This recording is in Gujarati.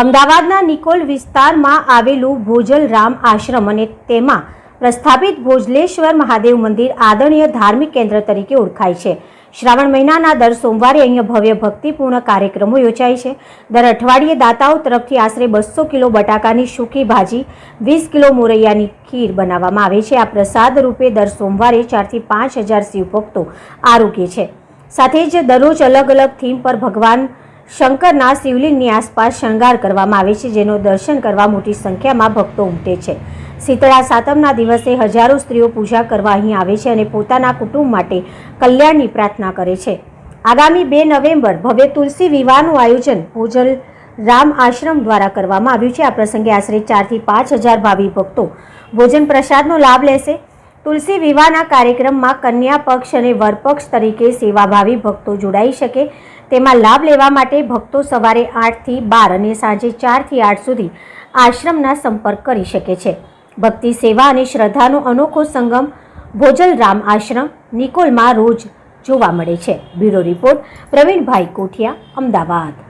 અમદાવાદના નિકોલ વિસ્તારમાં આવેલું ભોજલ રામ આશ્રમ અને તેમાં પ્રસ્થાપિત ભોજલેશ્વર મહાદેવ મંદિર આદરણીય ધાર્મિક કેન્દ્ર તરીકે ઓળખાય છે. શ્રાવણ મહિનાના દર સોમવારે અહીંયા ભવ્ય ભક્તિપૂર્ણ કાર્યક્રમો યોજાય છે. દર અઠવાડિયે દાતાઓ તરફથી આશરે બસો કિલો બટાકાની સૂકી ભાજી, વીસ કિલો મોરૈયાની ખીર બનાવવામાં આવે છે. આ પ્રસાદ રૂપે દર સોમવારે ચારથી પાંચ હજાર શિવભક્તો આરોગ્ય છે. સાથે જ દરરોજ અલગ અલગ થીમ પર ભગવાન શંકરના શિવલિંગની આસપાસ શણગાર કરવામાં આવે છે, જેનો દર્શન કરવા મોટી સંખ્યામાં ભક્તો ઉમટે છે. શીતળા સાતમના દિવસે હજારો સ્ત્રીઓ પૂજા કરવા અહીં આવે છે અને પોતાના કુટુંબ માટે કલ્યાણની પ્રાર્થના કરે છે. આગામી બે નવેમ્બર ભવ્ય તુલસી વિવાહનું આયોજન ભોજલ રામ આશ્રમ દ્વારા કરવામાં આવ્યું છે. આ પ્રસંગે આશરે ચારથી પાંચ હજાર ભાવિ ભક્તો ભોજન પ્રસાદનો લાભ લેશે. તુલસી વિવાહના કાર્યક્રમમાં કન્યા પક્ષ અને વરપક્ષ તરીકે સેવાભાવી ભક્તો જોડાઈ શકે. તેમાં લાભ લેવા માટે ભક્તો સવારે આઠથી બાર અને સાંજે ચારથી આઠ સુધી આશ્રમના સંપર્ક કરી શકે છે. ભક્તિ, સેવા અને શ્રદ્ધાનો અનોખો સંગમ ભોજલ રામ આશ્રમ, નિકોલમાં રોજ જોવા મળે છે. Bureau report Pravinbhai Kothiya, Ahmedabad.